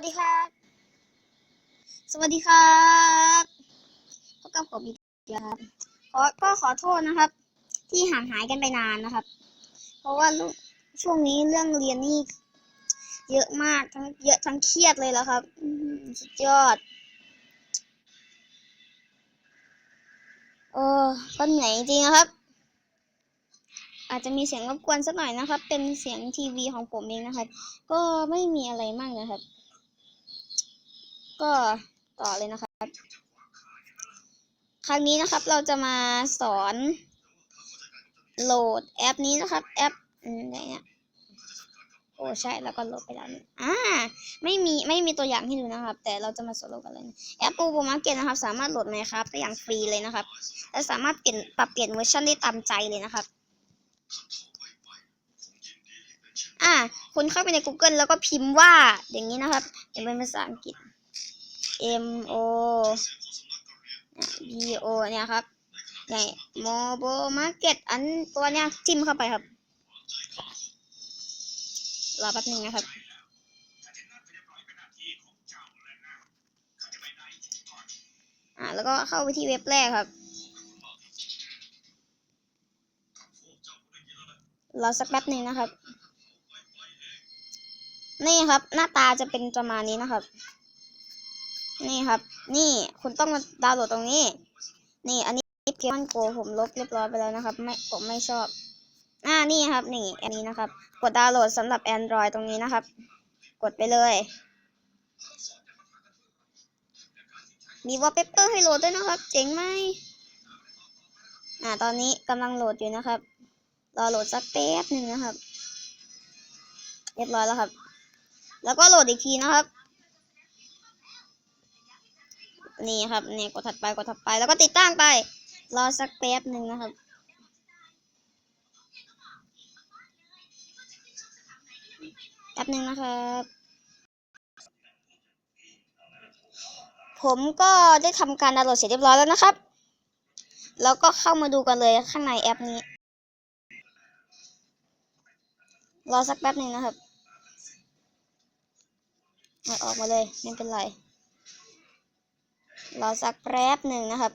วัสดีครับ สวัสดีครับพบกับผมอีกแล้วครับ ขอก็ขอโทษนะครับ ที่ห่างหายกันไปนานนะครับ เพราะว่าช่วงนี้เรื่องเรียนนี่เยอะมากทั้งเยอะทั้งเครียดเลยแล้วครับสุดยอด เออก็เหนื่อยจริงนะครับ อาจจะมีเสียงรบกวนสักหน่อยนะครับ เป็นเสียงทีวีของผมเองนะครับ ก็ไม่มีอะไรมากนะครับ ก็ต่อเลยนะครับ ครั้งนี้นะครับเราจะมาสอนโหลดแอปนี้นะครับ แอปอืมไหนเนี่ยโอ้ใช่แล้วก็โหลดไปแล้วอ่าไม่มีไม่มีตัวอย่างให้ดูนะครับ แต่เราจะมาสอนโหลดกันเลยนะแอปปูปูมาร์เก็ตนะครับ สามารถโหลดไหมครับได้อย่างฟรีเลยนะครับ และสามารถเปลี่ยนปรับเปลี่ยนเวอร์ชันได้ตามใจเลยนะครับอ่าคุณเข้าไปใน Google แล้วก็พิมพ์ว่าอย่างนี้นะครับเป็นเป็นภาษาอังกฤษ M O B O เนี่ยครับใน Mobile Market อันตัวเนี้ยจิ้มเข้าไปครับ รอแป๊บหนึงนะครับอ่าแล้วก็เข้าไปที่เว็บแรกครับรอสักแป๊บหนึ่งนะครับ นี่ครับ หน้าตาจะเป็นประมาณนี้นะครับ นี่ครับ นี่คุณต้องมาดาวน์โหลดตรงนี้ นี่อันนี้เกมมันโกผมลบเรียบร้อยไปแล้วนะครับ ไม่ผมไม่ชอบ อ่านี่ครับ นี่อันนี้นะครับ กดดาวน์โหลดสำหรับ Android ตรงนี้นะครับ กดไปเลย มีวอลเปเปอร์ให้โหลดด้วยนะครับ เจ๋งไหมอ่า ตอนนี้กำลังโหลดอยู่นะครับ รอโหลดสักแป๊บหนึ่งนะครับ เรียบร้อยแล้วครับ แล้วก็โหลดอีกทีนะครับ นี่ครับนี่กดถัดไปกดถัดไป แล้วก็ติดตั้งไป รอสักแป๊บหนึ่งนะครับ แป๊บหนึ่งนะครับ ผมก็ได้ทำการดาวน์โหลดเสร็จเรียบร้อยแล้วนะครับ แล้วก็เข้ามาดูกันเลยข้างในแอปนี้ รอสักแป๊บหนึ่งนะครับออกมาเลยไม่เป็นไร รอสักแป๊บหนึ่งนะครับ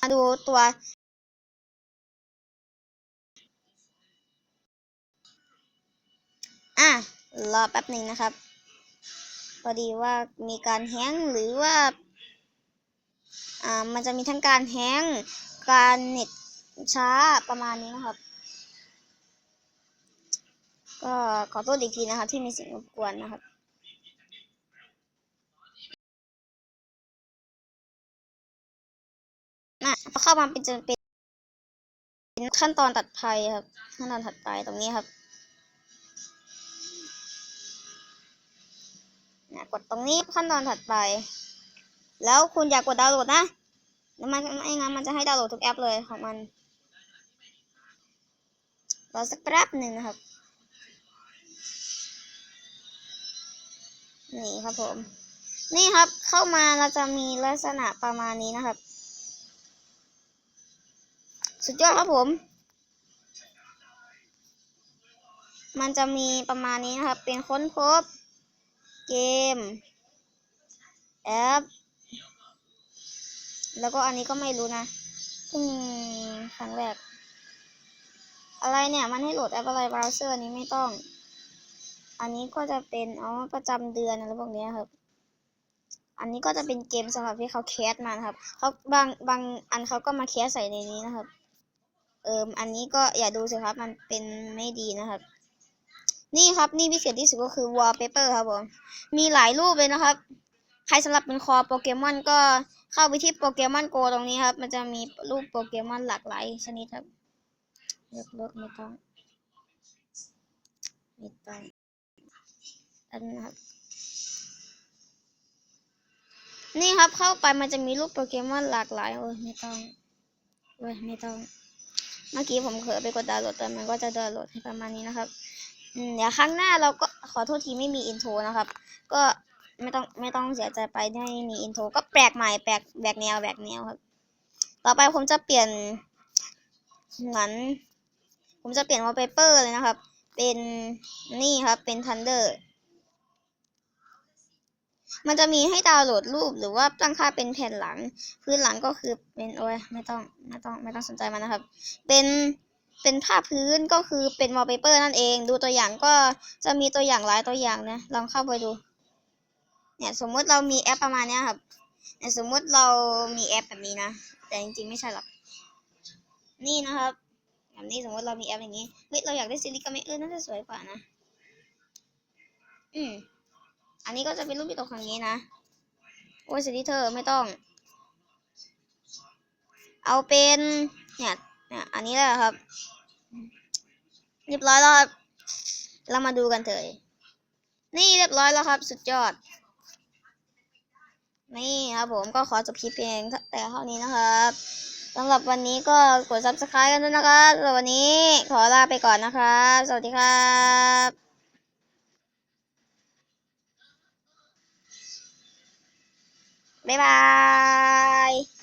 มาดูตัวอะรอแป๊บหนึ่งนะครับ พอดีว่ามีการแฮงหรือว่า อ่า มันจะมีทั้งการแฮงก์การเน็ตช้าประมาณนี้นะครับ ก็ขอโทษอีกทีนะครับที่มีสียงรบกวนนะครับอะพอเข้ามาเป็นจะเป็นขั้นตอนตัดไฟครับ ขั้นตอนถัดไปตรงนี้ครับนะกดตรงนี้ขั้นตอนถัดไป แล้วคุณอยากกดดาวน์โหลดนะแล้วมันไม่งั้นมันจะให้ดาวน์โหลดทุกแอปเลยของมันรอสักแป๊บหนึ่งนะครับ นี่ครับผม นี่ครับเข้ามาเราจะมีลักษณะประมาณนี้นะครับ สุดยอดครับผม มันจะมีประมาณนี้นะครับ เป็นค้นพบ เกม แอป แล้วก็อันนี้ก็ไม่รู้นะเพิ่งครั้งแรก อะไรเนี่ย มันให้โหลดแอปอะไรเบราว์เซอร์นี้ไม่ต้อง อันนี้ก็จะเป็นอ๋อประจำเดือนอะไรพวกนี้ครับ อันนี้ก็จะเป็นเกมสำหรับที่เขาแคสมาครับเขาบางบางอันเขาก็มาแคสใส่ในนี้นะครับ เอิมอันนี้ก็อย่าดูสิครับ มันเป็นไม่ดีนะครับ นี่ครับนี่พิเศษที่สุดก็คือ wallpaper ครับผมมีหลายรูปเลยนะครับ ใครสำหรับเป็นคอโปเกมอนก็เข้าไปที่โปเกมอนโกตรงนี้ครับ มันจะมีรูปโปเกมอนหลากหลายชนิดครับเลือกเลือกไม่ต้องไม่ต้ อันนะครับ นี่ครับเข้าไปมันจะมีรูปโปเกมอนหลากหลายโอ้ยไม่ต้องโอ้ยไม่ต้อง เมื่อกี้ผมเผลอไปกดดาวน์โหลดแต่มันก็จะดาวน์โหลดให้ประมาณนี้นะครับเดี๋ยวครั้งหน้าเราก็ขอโทษทีไม่มีอินโทรนะครับ ก็ไม่ต้องไม่ต้องเสียใจไปได้มีอินโทรก็แปลกใหม่แปลกแบกแนวแบกแนวครับ ต่อไปผมจะเปลี่ยนเหมือนผมจะเปลี่ยนวอลเปเปอร์เลยนะครับ เป็นนี่ครับเป็น Thunder มันจะมีให้ดาวน์โหลดรูปหรือว่าตั้งค่าเป็นแผ่นหลัง พื้นหลังก็คือเป็นโอ้ยไม่ต้องไม่ต้องไม่ต้องสนใจมันนะครับ เป็นเป็นภาพพื้นก็คือเป็น wallpaper นั่นเอง ดูตัวอย่างก็จะมีตัวอย่างหลายตัวอย่างนะลองเข้าไปดู เนี่ยสมมติเรามีแอปประมาณนี้ครับเนี่ยสมมติเรามีแอปแบบนี้นะ แต่จริงๆไม่ใช่หรอกนี่นะครับแบบนี้สมมติเรามีแอปอย่างนี้เฮ้ยเราอยากได้ซิลิกาเมเออร์น่าจะสวยกว่านะ อืม อันนี้ก็จะเป็นรูปที่ตกอย่างนี้นะ โอ้ยสิที่เธอไม่ต้อง เอาเป็นเนี่ยเนี่ยอันนี้แหละครับ เรียบร้อยแล้วครับ เรามาดูกันเถอะนี่เรียบร้อยแล้วครับ สุดยอด นี่ครับผมก็ขอจบคลิปเพียงแต่เท่านี้นะครับสำหรับวันนี้ก็กด subscribe กันด้วยนะครับสำหรับวันนี้ขอลาไปก่อนนะครับ สวัสดีครับ 拜拜。